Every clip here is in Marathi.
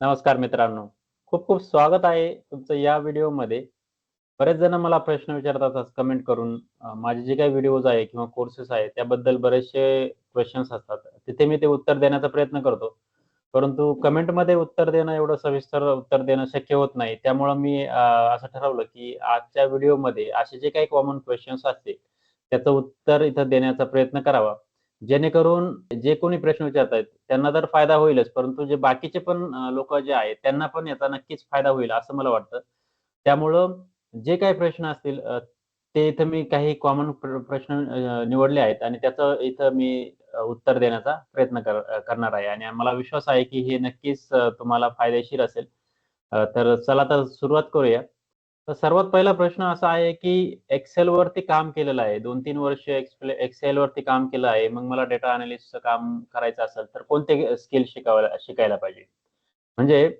नमस्कार मित्रांनो. खूप खूप स्वागत आहे तुमचं या व्हिडिओमध्ये. बरेच जण मला प्रश्न विचारतात कमेंट करून. माझे जे काही व्हिडिओज आहे किंवा कोर्सेस आहे त्याबद्दल बरेचसे क्वेश्चन्स असतात. तिथे मी ते उत्तर देण्याचा प्रयत्न करतो. परंतु कमेंटमध्ये उत्तर देणं एवढं सविस्तर उत्तर देणं शक्य होत नाही. त्यामुळं मी असं ठरवलं की आजच्या व्हिडिओमध्ये असे जे काही कॉमन क्वेश्चन्स असतील, त्याचं उत्तर इथं देण्याचा प्रयत्न करावा. जेणेकरून जे कोणी प्रश्न विचारतायत त्यांना तर फायदा होईलच, परंतु जे बाकीचे पण लोक जे आहेत त्यांना पण याचा नक्कीच फायदा होईल असं मला वाटतं. त्यामुळं जे काही प्रश्न असतील ते इथं मी काही कॉमन प्रश्न निवडले आहेत आणि त्याचं इथं मी उत्तर देण्याचा प्रयत्न कर करणार आहे आणि मला विश्वास आहे की हे नक्कीच तुम्हाला फायदेशीर असेल. तर चला तर सुरुवात करूया. तर सर्वात पहिला प्रश्न असा आहे की एक्सेल वरती काम केलेलं आहे. 2-3 वर्ष एक्सेल वरती काम केलं आहे. मग मला डेटा अनालिस्टचं काम करायचं असेल, तर कोणते स्किल शिकावा शिकायला पाहिजे? म्हणजे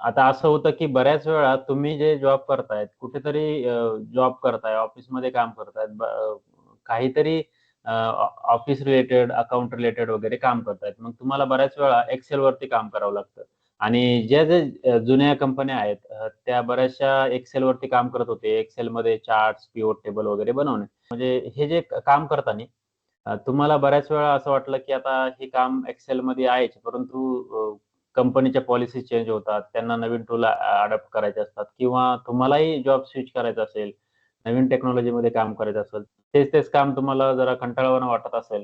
आता असं होतं की बऱ्याच वेळा तुम्ही जे जॉब करतायत, कुठेतरी जॉब करताय, ऑफिसमध्ये काम करतायत, काहीतरी ऑफिस रिलेटेड, अकाउंट रिलेटेड वगैरे काम करतायत. मग तुम्हाला बऱ्याच वेळा एक्सेल वरती काम करावं लागतं आणि ज्या ज्या जुन्या कंपन्या आहेत त्या बऱ्याचशा एक्सेल वरती काम करत होते. एक्सेल मध्ये चार्ट्स, पिओ टेबल वगैरे बनवणे. म्हणजे हे जे काम करताना तुम्हाला बऱ्याच वेळा असं वाटलं की आता हे काम एक्सेल मध्ये आहेच, परंतु कंपनीच्या पॉलिसी चेंज होतात. त्यांना नवीन टूल अडॉप्ट करायचे असतात किंवा तुम्हालाही जॉब स्विच करायचा असेल, नवीन टेक्नॉलॉजीमध्ये काम करायचं असेल, तेच-तेच काम तुम्हाला जरा कंटाळवाणं वाटत असेल,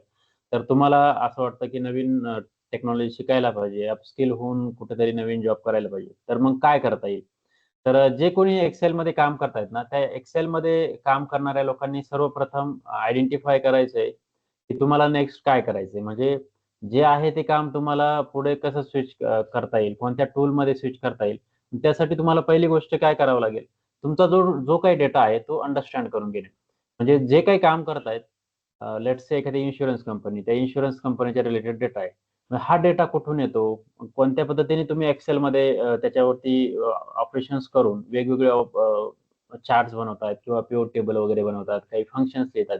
तर तुम्हाला असं वाटतं की नवीन टेक्नॉलॉजी शिकायला पाहिजे, अपस्किल होऊन कुठेतरी नवीन जॉब करायला पाहिजे. तर मग काय करता येईल? तर जे कोणी एक्सेलमध्ये काम करतायत ना, त्या एक्सेलमध्ये काम करणाऱ्या लोकांनी सर्वप्रथम आयडेंटिफाय करायचंय की तुम्हाला नेक्स्ट काय करायचंय? म्हणजे जे आहे ते काम तुम्हाला पुढे कसं स्विच करता येईल, कोणत्या टूलमध्ये स्विच करता येईल. त्यासाठी तुम्हाला पहिली गोष्ट काय करावं लागेल? तुमचा जो जो काही डेटा आहे तो अंडरस्टँड करून घेणे. म्हणजे जे काही काम करतायत लेट लेट्स से एखादी इन्शुरन्स कंपनी, त्या इन्शुरन्स कंपनीच्या रिलेटेड डेटा आहे. हा डेटा कुठून येतो? कोणत्या पद्धतीने तुम्ही एक्सेल मध्ये त्याच्यावरती ऑपरेशन्स करून वेगवेगळे चार्ट बनवतात किंवा प्युअर टेबल वगैरे बनवतात, काही फंक्शन्स येतात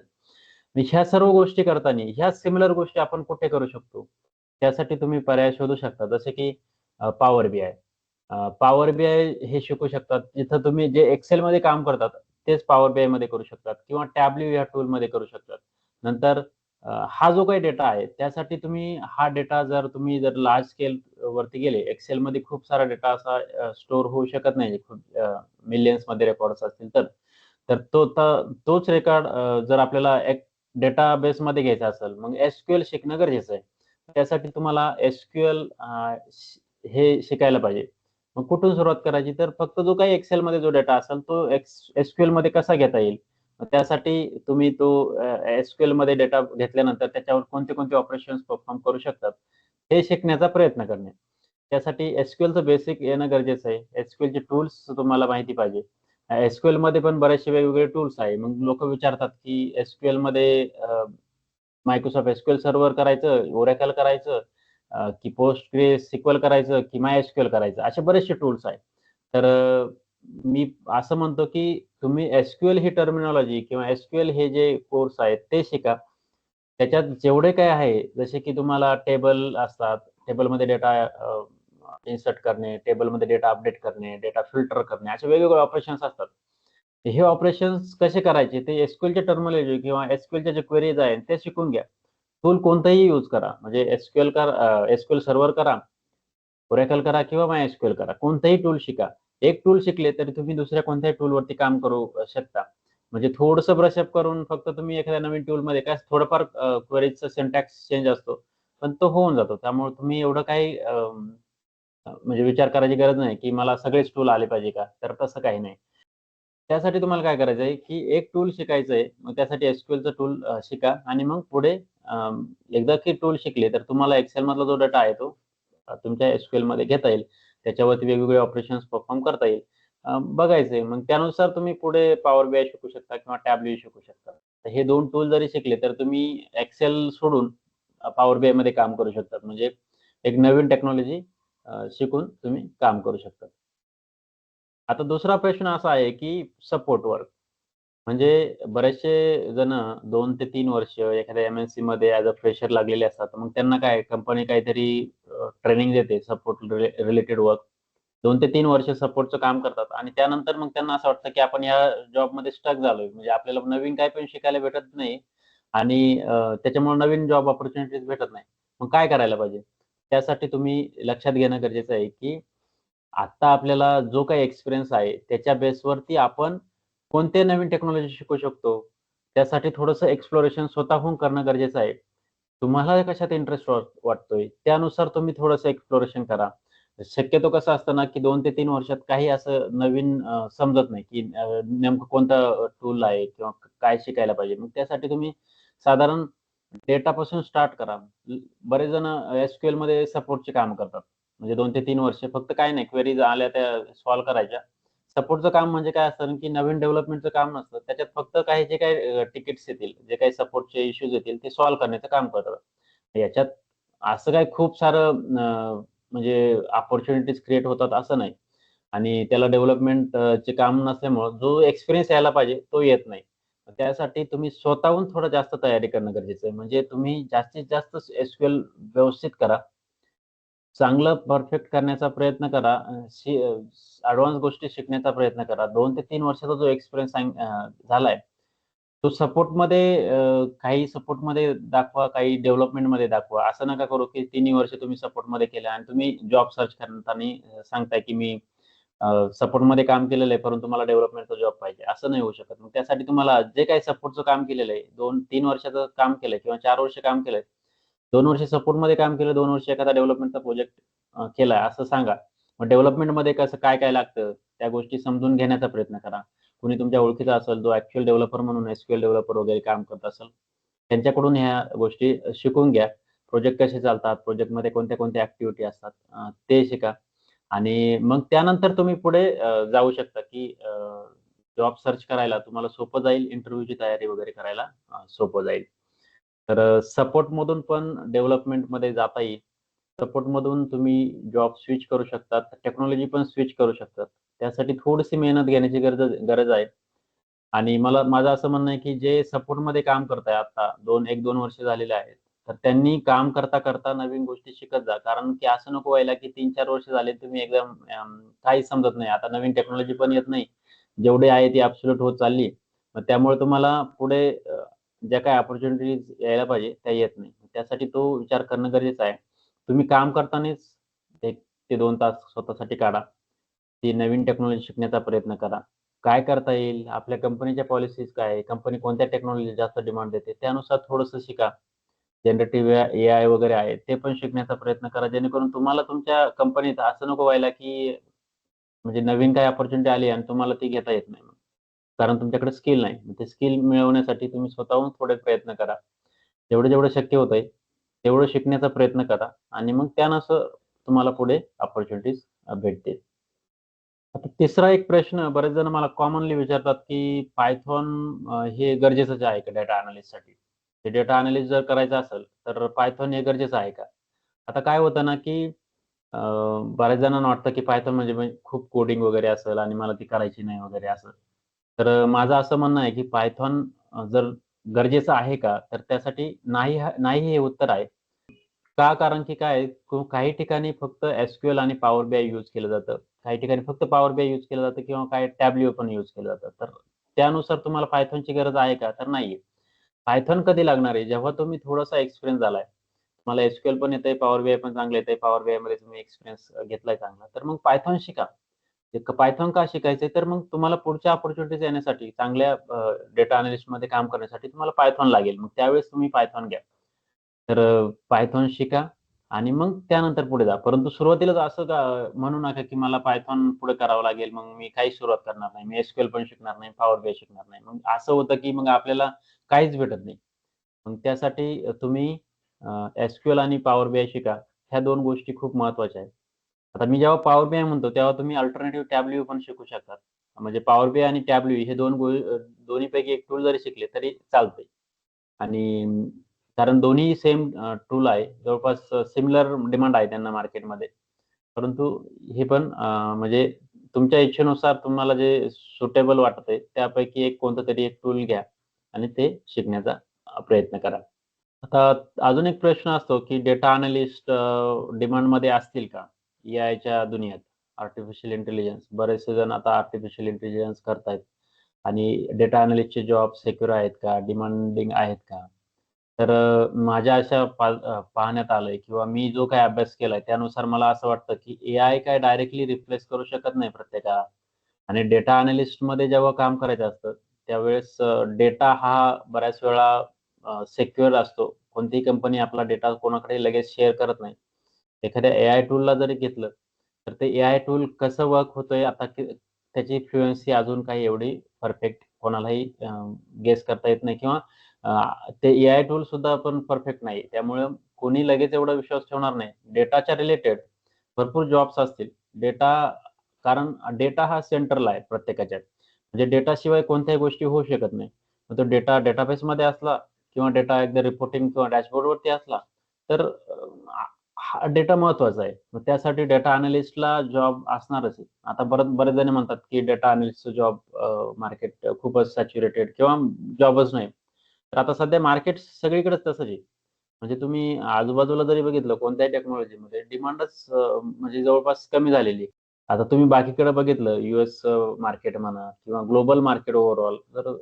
ह्या सर्व गोष्टी करताना ह्या सिमिलर गोष्टी आपण कुठे करू शकतो? त्यासाठी तुम्ही पर्याय शोधू शकता. जसे की पॉवर बी-आय. पॉवर बी-आय हे शिकू शकतात. जिथं तुम्ही जे एक्सेल मध्ये काम करतात, तेच पॉवर बी आयमध्ये करू शकतात किंवा टॅब्ल्यू या टूलमध्ये करू शकतात. नंतर हा जो काही डेटा आहे, त्यासाठी तुम्ही हा डेटा जर तुम्ही जर लार्ज स्केल वरती गेले, एक्सेल मध्ये खूप सारा डेटा असा स्टोर स्टोअर होऊ शकत नाही. खूप मिलियन्समध्ये रेकॉर्ड्स असतील तर. तर तो तोच रेकॉर्ड जर आपल्याला एक डेटाबेसमध्ये घ्यायचा असेल, मग एसक्युएल शिकणं गरजेचं आहे. त्यासाठी तुम्हाला एसक्युएल हे शिकायला पाहिजे. मग कुठून सुरुवात करायची? तर फक्त जो काही एक्सेल मध्ये जो डेटा असेल तो एक्स एसक्युएलमध्ये कसा घेता येईल? त्यासाठी तुम्ही तो एसक्यूएलमध्ये डेटा घेतल्यानंतर त्याच्यावर कोणते-कोणते ऑपरेशन परफॉर्म करू शकतात, हे शिकण्याचा प्रयत्न करणे. त्यासाठी एसक्यूएलचं बेसिक येणं गरजेचं आहे. एसक्यूएलचे टूल्स तुम्हाला माहिती पाहिजे. एसक्यूएलमध्ये पण बरेचसे वेगवेगळे टूल्स आहे. मग लोक विचारतात की एसक्यूएलमध्ये मायक्रोसॉफ्ट एसक्युएल सर्व्हर करायचं, ओरेकल करायचं अ, की सिक्वल करायचं की एसक्युएल करायचं, असे बरेचसे टूल्स आहेत. तर मी असं म्हणतो की तुम्ही एसक्युएल ही टर्मिनॉलॉजी किंवा एसक्युएल हे जे कोर्स आहेत ते शिका. त्याच्यात जेवढे काय आहे, जसे की तुम्हाला टेबल असतात, टेबलमध्ये डेटा इन्सर्ट करणे, टेबलमध्ये डेटा अपडेट करणे, डेटा फिल्टर करणे, असे वेगवेगळे ऑपरेशन्स असतात. हे ऑपरेशन्स कसे करायचे ते एसक्युअच्या टर्मोलॉजी टर्मिनॉलॉजी किंवा एसक्यूएलच्या जे क्वेरीज आहेत ते शिकून घ्या. टूल कोणताही यूज करा. म्हणजे एसक्युएल कर एसक्युएल सर्व्हर करा, Oracle करा किंवा MySQL करा. कोणताही टूल शिका. एक टूल शिकले तरी तुम्ही दुसऱ्या कोणत्याही टूलवरती काम करू शकता. म्हणजे थोडंसं ब्रश अप करून फक्त तुम्ही एखाद्या नवीन टूलमध्ये काय थोडंफार अ, क्वेरीजचा सिंटॅक्स चेंज असतो. पण तो होऊन जातो. त्यामुळे तुम्ही एवढं काही म्हणजे विचार करायची गरज नाही की मला सगळेच टूल आले पाहिजे का? तर तसं काही नाही. त्यासाठी तुम्हाला काय करायचं आहे की एक टूल शिकायचं आहे. मग त्यासाठी एसक्यूएलचं टूल शिका आणि मग पुढे एकदा की टूल शिकले तर तुम्हाला Excelमधला जो डेटा आहे तो तुमच्या एसकुलमध्ये घेता येईल. त्याच्यावरती वेगवेगळे ऑपरेशन्स परफॉर्म करता येईल. बघायचंय मग त्यानुसार तुम्ही पुढे पॉवर बीआय शिकू शकता किंवा टॅब्ल्यू शिकू शकता. तर हे दोन टूल जरी शिकले तर तुम्ही एक्सेल सोडून पॉवर बीआयमध्ये काम करू शकतात. म्हणजे एक नवीन टेक्नॉलॉजी शिकून तुम्ही काम करू शकता. आता दुसरा प्रश्न असा आहे की सपोर्ट वर्क. म्हणजे बरेचसे जण 2 ते 3 वर्ष एखाद्या एम-एन-सी मध्ये ॲज अ फ्रेशर लागलेले असतात. मग त्यांना काय कंपनी काहीतरी अ, ट्रेनिंग देते सपोर्ट रिले रिलेटेड वर्क. 2 ते 3 वर्ष सपोर्टचं काम करतात आणि त्यानंतर मग त्यांना असं वाटतं, की आपण या जॉबमध्ये स्टक झालोय. म्हणजे आपल्याला नवीन काही पण शिकायला भेटत नाही आणि अ, त्याच्यामुळे नवीन जॉब अपॉर्च्युनिटीज भेटत नाही. मग काय करायला पाहिजे? त्यासाठी तुम्ही लक्षात घेणं गरजेचं आहे, की आता आपल्याला जो काही एक्सपिरियन्स आहे, त्याच्या बेसवरती आपण कोणते नवीन टेक्नॉलॉजी शिकू शकतो. त्यासाठी थोडंसं एक्सप्लोरेशन स्वतःहून करणं गरजेचं आहे. तुम्हाला कशात इंटरेस्ट वाटतोय, त्यानुसार तुम्ही थोडंसं एक्सप्लोरेशन करा. शक्यतो कसं असतं ना, की दोन ते तीन वर्षात काही असं नवीन समजत नाही, की नेमकं कोणतं टूल आहे किंवा काय शिकायला पाहिजे. मग त्यासाठी तुम्ही साधारण डेटापासून स्टार्ट करा. बरेच जण एसक्यूएलमध्ये सपोर्टचे काम करतात. म्हणजे दोन ते तीन वर्ष फक्त काही नाही क्वेरीज आल्या त्या सॉल्व्ह करायच्या. सपोर्टचं काम म्हणजे काय असतं की नवीन डेव्हलपमेंटचं काम नसतं. त्याच्यात फक्त काही जे काही तिकीट्स येतील, जे काही सपोर्टचे इश्यूज येतील, ते सॉल्व्ह करण्याचं काम करतात. याच्यात असं काय खूप सारं म्हणजे अपॉर्च्युनिटीज क्रिएट होतात असं नाही आणि त्याला डेव्हलपमेंट चे काम नसल्यामुळं जो एक्सपिरियन्स यायला पाहिजे तो येत नाही. त्यासाठी तुम्ही स्वतःहून थोडं जास्त तयारी करणं गरजेचं आहे. म्हणजे तुम्ही जास्तीत जास्त एसक्यूएल व्यवस्थित करा. चांगलं परफेक्ट करण्याचा प्रयत्न करा. ऍडव्हान्स गोष्टी शिकण्याचा प्रयत्न करा. दोन ते तीन वर्षाचा जो एक्सपिरियन्स सांग झालाय, तो सपोर्टमध्ये काही सपोर्टमध्ये दाखवा, काही डेव्हलपमेंटमध्ये दाखवा. असं नका करू, की तिन्ही वर्ष तुम्ही सपोर्टमध्ये केलं आणि तुम्ही जॉब सर्च करताना सांगताय, की मी सपोर्टमध्ये काम केलेलं आहे, परंतु मला डेव्हलपमेंटचा जॉब पाहिजे. असं नाही होऊ शकत. मग त्यासाठी तुम्हाला जे काही सपोर्टचं काम केलेलं आहे, 2-3 वर्षाचं काम केलंय किंवा चार वर्ष काम केलंय. दोन वर्ष सपोर्टमध्ये काम केलं, दोन वर्ष एखादा डेव्हलपमेंटचा प्रोजेक्ट केलाय असं सांगा. मग डेव्हलपमेंटमध्ये कसं काय-काय लागतं, त्या गोष्टी समजून घेण्याचा प्रयत्न करा. कुणी तुमच्या ओळखीचा असेल, जो ऍक्च्युअल डेव्हलपर म्हणून एसक्एल डेव्हलपर वगैरे काम करत असेल, त्यांच्याकडून ह्या गोष्टी शिकून घ्या. प्रोजेक्ट कसे चालतात, प्रोजेक्टमध्ये कोणत्या-कोणत्या ऍक्टिव्हिटी असतात ते शिका आणि मग त्यानंतर तुम्ही पुढे जाऊ शकता, की जॉब सर्च करायला तुम्हाला सोपं जाईल, इंटरव्ह्यूची तयारी वगैरे करायला सोपं जाईल. तर सपोर्ट मधून पण डेव्हलपमेंटमध्ये जाता येईल. सपोर्ट मधून तुम्ही जॉब स्विच करू शकतात. टेक्नॉलॉजी पण स्विच करू शकतात. त्यासाठी थोडीशी मेहनत घेण्याची गरज गरज आहे. आणि मला माझं असं म्हणणं आहे, की जे सपोर्टमध्ये काम करताय आता 2 1-2 वर्ष झालेले आहेत. तर त्यांनी काम करता-करता नवीन गोष्टी शिकत जा. कारण की असं नको व्हायला, की 3-4 वर्ष झाले तुम्ही एकदम काही समजत नाही. आता नवीन टेक्नॉलॉजी पण येत नाही. जेवढी आहे ती ॲब्सोल्यूट होत चालली. मग त्यामुळे तुम्हाला पुढे ज्या काही ऑपॉर्च्युनिटीज यायला पाहिजे त्या येत नाही. त्यासाठी तो विचार करणं गरजेचं आहे. तुम्ही काम करतानाच एक ते दोन तास स्वतःसाठी काढा. ती नवीन टेक्नॉलॉजी शिकण्याचा प्रयत्न करा. काय करता येईल? आपल्या कंपनीच्या पॉलिसीज काय आहे? कंपनी कोणत्या टेक्नॉलॉजी जास्त डिमांड देते? त्यानुसार थोडंसं शिका. जनरेटिव्ह आय वगैरे आहे, ते पण शिकण्याचा प्रयत्न करा. जेणेकरून तुम्हाला तुमच्या कंपनीत असं नको व्हायला, की म्हणजे नवीन काही ऑपॉर्च्युनिटी आली आणि तुम्हाला ती घेता येत नाही. कारण तुमच्याकडे स्किल नाही. मग ते स्किल मिळवण्यासाठी तुम्ही स्वतःहून थोडे प्रयत्न करा. जेवढं-जेवढं शक्य होतंय, तेवढं शिकण्याचा प्रयत्न करा आणि मग त्यानुसार तुम्हाला पुढे अपॉर्च्युनिटीज भेटतील. आता तिसरा एक प्रश्न बरेच जण मला कॉमनली विचारतात, की पायथॉन हे गरजेचंच आहे का डेटा अनालिस्टसाठी ते डेटा अनालिस्ट जर करायचं असेल, तर पायथॉन हे गरजेचं आहे का? आता काय होतं ना, की बऱ्याच जणांना वाटतं, की पायथॉन म्हणजे खूप कोडिंग वगैरे असेल आणि मला ती करायची नाही वगैरे असं. तर माझं असं म्हणणं आहे, की पायथॉन जर गरजेचं आहे का? तर त्यासाठी नाही नाही हे उत्तर आहे. का? कारण की काय काही ठिकाणी फक्त एसक्यूएल आणि पॉवर बीआय यूज केलं जातं. काही ठिकाणी फक्त पॉवर बीआय यूज केलं जातं किंवा काही टॅब्ल्यू पण यूज केलं जातं. तर त्यानुसार तुम्हाला पायथॉनची गरज आहे का? तर नाहीये. पायथॉन कधी लागणार आहे? जेव्हा तुम्ही थोडासा एक्सपिरियन्स झालाय. तुम्हाला एसक्यूएल पण येतंय, पॉवर बीआय पण चांगलं येतंय. पॉवर बीआयमध्ये तुम्ही एक्सपिरियन्स घेतलाय चांगला. तर मग पायथॉन शिका. पायथॉन का शिकायचंय? तर मग तुम्हाला पुढच्या ऑपॉर्च्युनिटीज येण्यासाठी चांगल्या डेटा अॅनालिस्टमध्ये काम करण्यासाठी तुम्हाला पायथॉन लागेल. मग त्यावेळेस तुम्ही पायथॉन घ्या. तर पायथॉन शिका आणि मग त्यानंतर पुढे जा. परंतु सुरुवातीलाच असं म्हणू नका, की मला पायथॉन पुढे करावं लागेल. मग मी काहीच सुरुवात करणार नाही. मी एसक्यूएल पण शिकणार नाही, पॉवर बी शिकणार नाही. मग असं होतं, की मग आपल्याला काहीच भेटत नाही. मग त्यासाठी तुम्ही एसक्यूएल आणि पॉवर बी शिका. ह्या दोन गोष्टी खूप महत्त्वाच्या आहेत. आता मी जेव्हा पॉवर बीआय म्हणतो, तेव्हा तुम्ही अल्टरनेटिव्ह टॅब्ल्यू पण शिकू शकता म्हणजे पॉवर बीआय आणि टॅब्ल्यू हे दोन गो पैकी एक टूल जरी शिकले तरी चालते आणि कारण दोन्ही सेम टूल आहे. जवळपास सिमिलर डिमांड आहे त्यांना मार्केटमध्ये. परंतु हे पण म्हणजे तुमच्या इच्छेनुसार तुम्हाला जे सुटेबल वाटत आहे त्यापैकी एक कोणतं तरी एक टूल घ्या आणि ते शिकण्याचा प्रयत्न करा. आता अजून एक प्रश्न असतो, की डेटा अनालिस्ट डिमांड डिमांडमध्ये असतील का? एआयच्या दुनियेत, आर्टिफिशियल इंटेलिजन्स. बरेचसे जण आता आर्टिफिशियल इंटेलिजन्स करतायत आणि डेटा अनालिस्टचे जॉब सिक्युअर आहेत का? डिमांडिंग आहेत का? तर माझ्या अशा पाहण्यात आलंय किंवा मी जो काही अभ्यास केलाय त्यानुसार मला असं वाटतं, की ए आय काय डायरेक्टली रिप्लेस करू शकत नाही प्रत्येकाला आणि डेटा अॅनलिस्टमध्ये जेव्हा काम करायचं असतं, त्यावेळेस डेटा हा बऱ्याच वेळा सेक्युअर असतो. कोणतीही कंपनी आपला डेटा कोणाकडे लगेच शेअर करत नाही. एखाद्या एआय टूलला जरी घेतलं, तर ते एआय टूल कसं वर्क होतंय आता त्याची फ्लुएन्सी अजून काही एवढी परफेक्ट कोणालाही गेस करता येत नाही किंवा ते एआय टूल सुद्धा पण परफेक्ट नाही. त्यामुळे कोणी लगेच एवढा विश्वास ठेवणार नाही. डेटाच्या रिलेटेड भरपूर जॉब्स असतील. डेटा कारण डेटा हा सेंटरला आहे प्रत्येकाच्या म्हणजे डेटाशिवाय कोणत्याही गोष्टी होऊ शकत नाही. मग तो डेटा डेटाबेसमध्ये असला किंवा डेटा एकदा रिपोर्टिंग किंवा डॅशबोर्डवरती असला, तर हा डेटा महत्त्वाचा आहे. मग त्यासाठी डेटा अनालिस्टला जॉब असणारच आहे. आता बरं बरेच जण म्हणतात, की डेटा अनालिस्टचं जॉब मार्केट खूपच सॅच्युरेटेड किंवा जॉबच नाही. तर आता सध्या मार्केट सगळीकडेच तसंच आहे. म्हणजे तुम्ही आजूबाजूला जरी बघितलं कोणत्याही टेक्नॉलॉजीमध्ये डिमांडच म्हणजे जवळपास कमी झालेली आता तुम्ही बाकीकडे बघितलं युएस मार्केट म्हणा किंवा ग्लोबल मार्केट ओव्हरऑल तर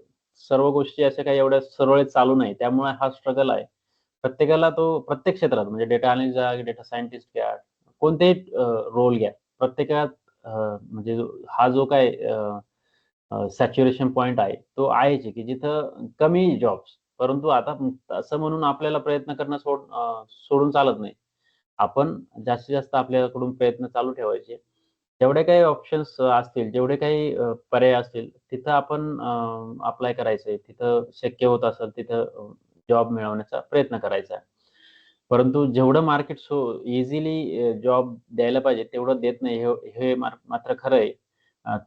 सर्व गोष्टी अशा काही एवढ्या सरळ चालू नाही. त्यामुळे हा स्ट्रगल आहे. प्रत्येकाला तो प्रत्येक क्षेत्रात म्हणजे डेटा अनालिस्ट घ्या, डेटा सायंटिस्ट घ्या, कोणतेही रोल घ्या. प्रत्येकात म्हणजे हा जो काय सॅच्युरेशन पॉइंट आहे, तो आहेच आहे, की जिथं कमी जॉब्स. परंतु आता असं म्हणून आपल्याला प्रयत्न करणं सोड सोडून चालत नाही. आपण जास्तीत जास्त आपल्याकडून प्रयत्न चालू ठेवायचे. जेवढे काही ऑप्शन्स असतील, जेवढे काही पर्याय असतील, तिथं आपण अप्लाय करायचंय. तिथं शक्य होत असेल तिथं जॉब मिळवण्याचा प्रयत्न करायचा आहे. परंतु जेवढं मार्केट सो इझिली जॉब द्यायला पाहिजे तेवढं देत नाही हे हे मात्र खरं आहे.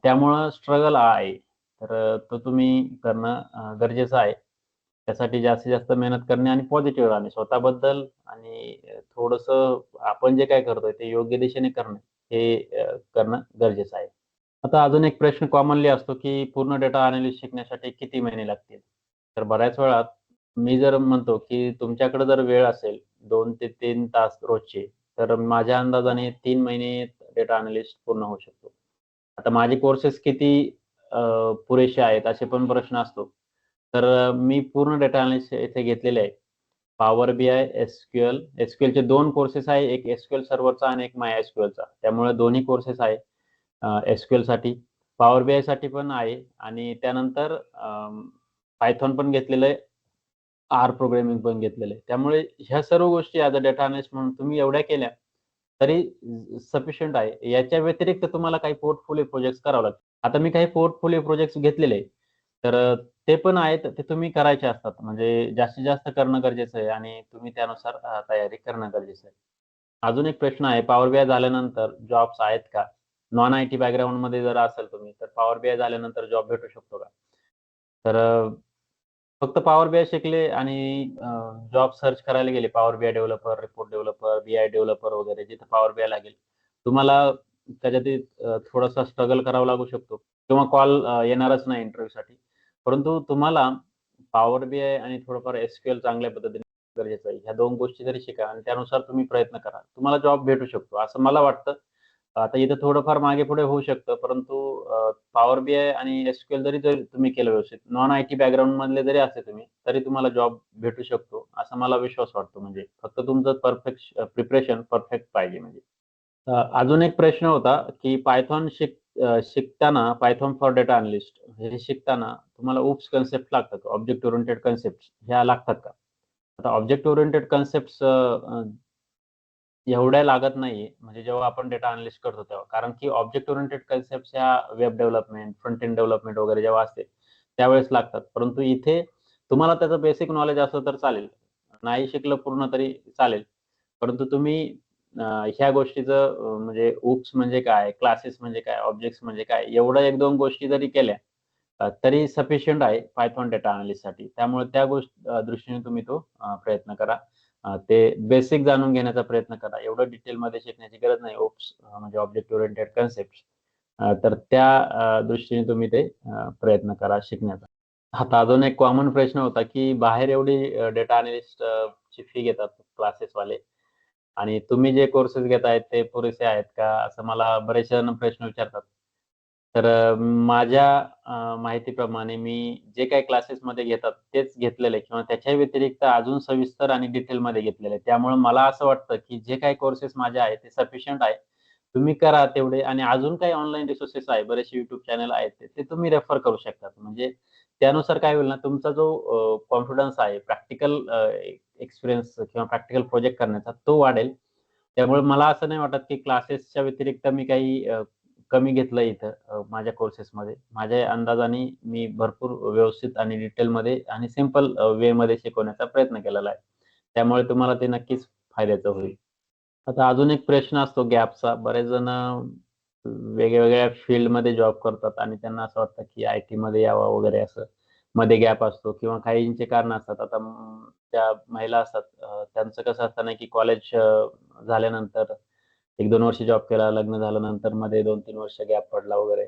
त्यामुळं स्ट्रगल आहे. तर तो तुम्ही करणं गरजेचं आहे. त्यासाठी जास्तीत जास्त मेहनत करणे आणि पॉझिटिव्ह राहणे स्वतःबद्दल आणि थोडस आपण जे काय करतोय ते योग्य दिशेने करणे हे करणं गरजेचं आहे. आता अजून एक प्रश्न कॉमनली असतो, की पूर्ण डेटा अनालिस्ट शिकण्यासाठी किती महिने लागतील? तर बऱ्याच वेळात मी जर म्हणतो, की तुमच्याकडे जर वेळ असेल दोन ते तीन तास रोजचे, तर माझ्या अंदाजाने तीन महिने डेटा अनालिस्ट पूर्ण होऊ शकतो. आता माझे कोर्सेस किती पुरेसे आहेत असे पण प्रश्न असतो. तर मी पूर्ण डेटा अनालिस्ट इथे घेतलेले आहे. पॉवर बी आय एसक्युएल एस-क्यूएलचे 2 कोर्सेस आहे. एक एसक्यूएल सर्व्हरचा आणि एक माय एसक्यूएलचा त्यामुळे दोन्ही कोर्सेस आहे. एसक्यूएलसाठी पॉवर बी आयसाठी पण आहे आणि त्यानंतर पायथॉन पण घेतलेलं आहे. आर प्रोग्रामिंग पण घेतलेलं आहे. त्यामुळे ह्या सर्व गोष्टी ॲज अ डेटा अनालिस्ट म्हणून तुम्ही एवढ्या केल्या, तरी सफिशियंट आहे. याच्या व्यतिरिक्त तुम्हाला काही पोर्टफोलिओ प्रोजेक्ट करावं लागतात आता मी काही पोर्टफोलिओ प्रोजेक्ट्स घेतलेले तर ते पण आहेत ते तुम्ही करायचे असतात. म्हणजे जास्तीत जास्त करणं गरजेचं आहे आणि तुम्ही त्यानुसार तयारी करणं गरजेचं आहे. अजून एक प्रश्न आहे पॉवर बीआय झाल्यानंतर जॉब्स आहेत का? नॉन आयटी बॅकग्राऊंडमध्ये जर असेल तुम्ही, तर पॉवर बीआय झाल्यानंतर जॉब भेटू शकतो का? तर फक्त पॉवर बीआय शिकले आणि जॉब सर्च करायला गेले Power BI developer, report developer, BI developer वगैरे जिथे पॉवर बीआय लागेल. तुम्हाला त्याच्यात थोडासा स्ट्रगल करावा लागू शकतो किंवा कॉल येणारच नाही इंटरव्ह्यूसाठी. परंतु तुम्हाला पॉवर बीआय आणि थोडंफार एस-क्यूएल चांगल्या पद्धतीने गरजेचं आहे. ह्या दोन गोष्टी तरी शिका आणि त्यानुसार तुम्ही प्रयत्न करा. तुम्हाला जॉब भेटू शकतो असं मला वाटतं. आता इथं थोडंफार मागे-पुढे होऊ शकतं, परंतु पॉवर बी आय आणि एसक्यूएल जरी तुम्ही केलं व्यवस्थित, नॉन आयची बॅकग्राऊंड मधले जरी असले तुम्ही, तरी तुम्हाला जॉब भेटू शकतो, असा मला विश्वास वाटतो म्हणजे. फक्त तुमचं परफेक्ट प्रिपरेशन परफेक्ट पाहिजे म्हणजे. अजून एक प्रश्न होता, की पायथॉन शिक शिकताना पायथॉन फॉर डेटा अनलिस्ट हे शिकताना तुम्हाला उप्स कन्सेप्ट लागतात, ऑब्जेक्ट ओरिएंटेड कन्सेप्ट्स ह्या लागतात का? आता ऑब्जेक्ट ओरिएंटेड कन्सेप्ट्स एवढ्या लागत नाहीये. म्हणजे जेव्हा आपण डेटा अनालिस्ट करतो तेव्हा. कारण की ऑब्जेक्ट ओरिएंटेड कन्सेप्ट ह्या web development, front end development वगैरे जेव्हा असते, त्यावेळेस लागतात. परंतु इथे तुम्हाला त्याचं बेसिक नॉलेज असलं तर चालेल. नाही शिकलं पूर्ण तरी चालेल. परंतु तुम्ही ह्या गोष्टीचं म्हणजे उप्स म्हणजे काय, क्लासेस म्हणजे काय, ऑब्जेक्ट्स म्हणजे काय, एवढ्या 1-2 गोष्टी जरी केल्या, तरी सफिशियंट आहे पायथॉन डेटा अनालिस्टसाठी त्यामुळे त्या गोष्ट दृष्टीने तुम्ही तो प्रयत्न करा. ते बेसिक जाणून घेण्याचा प्रयत्न करा. एवढं डिटेलमध्ये शिकण्याची गरज नाही. ओप्स म्हणजे ऑब्जेक्ट ओरिएंटेड कन्सेप्ट तर त्या दृष्टीने तुम्ही ते प्रयत्न करा शिकण्याचा. आता अजून एक कॉमन प्रश्न होता, की बाहेर एवढी डेटा अनालिस्ट ची फी घेतात क्लासेसवाले आणि तुम्ही जे कोर्सेस घेत आहेत ते पुरेसे आहेत का? असं मला बरेच प्रश्न विचारतात. तर माझ्या माहितीप्रमाणे मी जे काही क्लासेसमध्ये घेतात तेच घेतलेले किंवा त्याच्या व्यतिरिक्त अजून सविस्तर आणि डिटेलमध्ये मध्ये घेतलेले त्यामुळे मला असं वाटतं, की जे काही कोर्सेस माझे आहेत ते सफिशियंट आहे. तुम्ही करा तेवढे आणि अजून काही ऑनलाईन रिसोर्सेस आहे, बरेचसे युट्यूब चॅनल आहेत ते तुम्ही रेफर करू शकता. म्हणजे त्यानुसार काय होईल ना, तुमचा जो कॉन्फिडन्स आहे प्रॅक्टिकल एक्सपिरियन्स किंवा प्रॅक्टिकल प्रोजेक्ट करण्याचा तो वाढेल. त्यामुळे मला असं नाही वाटत, की क्लासेसच्या व्यतिरिक्त मी काही कमी घेतलं इथं माझ्या कोर्सेसमध्ये. माझ्या अंदाजाने मी भरपूर व्यवस्थित आणि डिटेलमध्ये आणि सिंपल वेमध्ये शिकवण्याचा प्रयत्न केलेला आहे. त्यामुळे तुम्हाला ते नक्कीच फायद्याचं होईल. आता अजून एक प्रश्न असतो गॅपचा. बरेच जण वेगवेगळ्या फील्डमध्ये जॉब करतात आणि त्यांना असं वाटतं, की आय-टीमध्ये यावं वगैरे असं. मध्ये गॅप असतो किंवा काहींचे कारण असतात. आता त्या महिला असतात त्यांचं कसं असतं ना, की कॉलेज झाल्यानंतर एक दोन वर्ष जॉब केला, लग्न झाल्यानंतर नंतर मध्ये 2-3 वर्ष गॅप पडला वगैरे.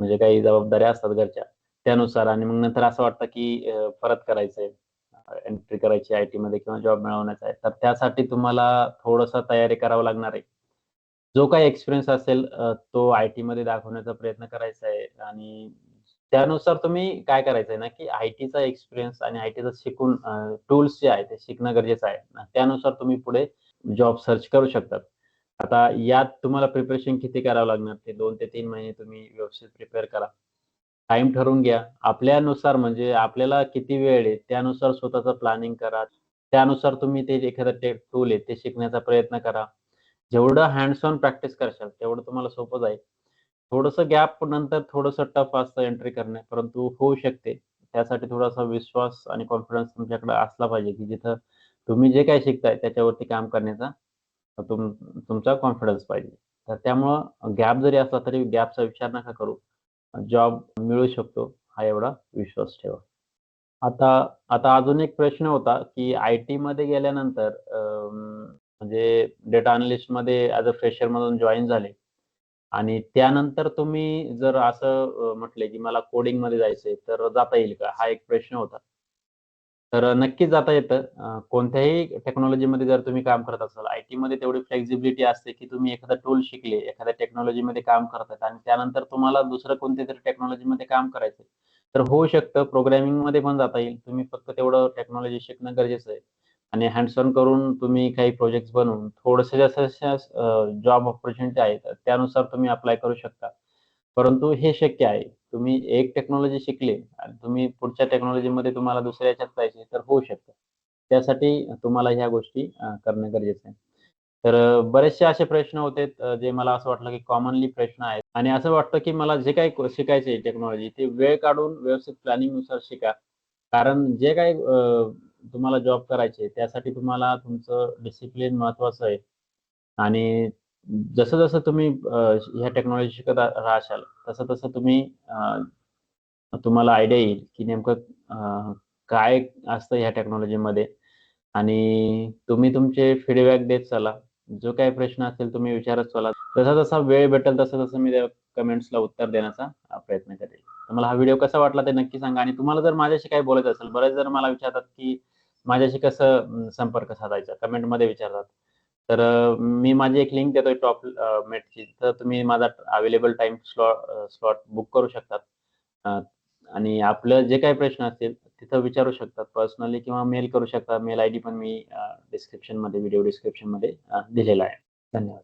म्हणजे काही जबाबदाऱ्या असतात घरच्या, त्यानुसार आणि मग नंतर असं वाटतं, की परत करायचंय. एंट्री करायची आय-टीमध्ये किंवा जॉब मिळवण्याचा आहे. तर त्यासाठी तुम्हाला थोडंसं तयारी करावं लागणार आहे. जो काही एक्सपिरियन्स असेल तो आय-टीमध्ये दाखवण्याचा प्रयत्न करायचा आहे आणि त्यानुसार तुम्ही काय करायचंय ना, की आय-टीचा एक्सपिरियन्स आणि आय-टीचं शिकून टूल्स जे आहेत ते शिकणं गरजेचं आहे. त्यानुसार तुम्ही पुढे जॉब सर्च करू शकतात. आता यात तुम्हाला प्रिपरेशन किती करावं लागणार ते दोन ते तीन महिने तुम्ही व्यवस्थित प्रिपेअर करा. टाइम ठरवून घ्या. आपल्यानुसार म्हणजे आपल्याला किती वेळ आहे त्यानुसार स्वतःचं प्लॅनिंग करा. त्यानुसार तुम्ही ते एखादं ते टूल आहे ते शिकण्याचा प्रयत्न करा. जेवढं हँड्स ऑन प्रॅक्टिस करशाल तेवढं तुम्हाला सोपं जाईल. थोडंसं गॅप नंतर थोडंसं टफ असतं एंट्री करणे परंतु होऊ शकते. त्यासाठी थोडासा विश्वास आणि कॉन्फिडन्स तुमच्याकडे असला पाहिजे, की जिथं तुम्ही जे काही शिकताय त्याच्यावरती काम करण्याचा तुम तुमचा कॉन्फिडन्स पाहिजे. तर त्यामुळं गॅप जरी असला तरी गॅपचा विचार नका करू. जॉब मिळू शकतो हा एवढा विश्वास ठेवा. आता आता अजून एक प्रश्न होता, की आय-टीमध्ये गेल्यानंतर अ, म्हणजे डेटा अॅनलिस्टमध्ये ऍज अ फ्रेशर मधून जॉईन झाले आणि त्यानंतर तुम्ही जर असं म्हटले, की मला कोडिंगमध्ये जायचंय तर जाता येईल का? हा एक प्रश्न होता. तर नक्कीच जाता येतं. कोणत्याही टेक्नॉलॉजीमध्ये जर तुम्ही काम करत असाल, आय-टीमध्ये तेवढी फ्लेक्सिबिलिटी असते, की तुम्ही एखादा टूल शिकले, एखाद्या टेक्नॉलॉजीमध्ये काम करतात आणि त्यानंतर तुम्हाला दुसरं कोणत्या तरी टेक्नॉलॉजीमध्ये काम करायचंय. तर होऊ शकतं प्रोग्रामिंगमध्ये पण जाता येईल. तुम्ही फक्त तेवढं टेक्नॉलॉजी शिकणं गरजेचं आहे आणि हँड्स ऑन करून तुम्ही काही प्रोजेक्ट बनवून थोडंसं जसं जॉब ऑपॉर्च्युनिटी आहेत, त्यानुसार तुम्ही अप्लाय करू शकता. परंतु हे शक्य आहे. तुम्ही एक टेक्नॉलॉजी शिकले आणि तुम्ही पुढच्या टेक्नॉलॉजीमध्ये तुम्हाला दुसऱ्या याच्यात पाहिजे तर होऊ शकतं. त्यासाठी तुम्हाला ह्या गोष्टी करणं गरजेचं आहे. तर बरेचसे असे प्रश्न होते जे मला असं वाटलं, की कॉमनली प्रश्न आहेत आणि असं वाटतं, की मला जे काही शिकायचे टेक्नॉलॉजी ते वेळ काढून व्यवस्थित प्लॅनिंगनुसार शिका. कारण जे काही तुम्हाला जॉब करायचे त्यासाठी तुम्हाला तुमचं डिसिप्लिन महत्वाचं आहे आणि जसं-जसं तुम्ही ह्या टेक्नॉलॉजी शिकत राहशाल, तसं-तसं तुम्ही तुम्हाला आयडिया येईल, की नेमकं काय असतं ह्या टेक्नॉलॉजीमध्ये आणि तुम्ही तुमचे फीडबॅक देत चला. जो काही प्रश्न असेल तुम्ही विचारत चला. जसा-जसा वेळ भेटेल तसं-तसं मी त्या कमेंट्सला उत्तर देण्याचा प्रयत्न करेल. तुम्हाला मला हा व्हिडिओ कसा वाटला ते नक्की सांगा आणि तुम्हाला जर माझ्याशी काही बोलायचं असेल, बरेच जर मला विचारतात, की माझ्याशी कसं संपर्क साधायचा? कमेंटमध्ये विचारतात. तर मी माझी एक लिंक देतोय टॉप मेटची. तर तुम्ही माझा available time slot slot book करू शकतात. आणि आपलं जे काही प्रश्न असतील तिथं विचारू शकतात पर्सनली किंवा मेल करू शकता. मेल आयडी पण मी डिस्क्रिप्शन डिस्क्रिप्शनमध्ये व्हिडिओ डिस्क्रिप्शनमध्ये मध्ये दिलेला आहे. धन्यवाद.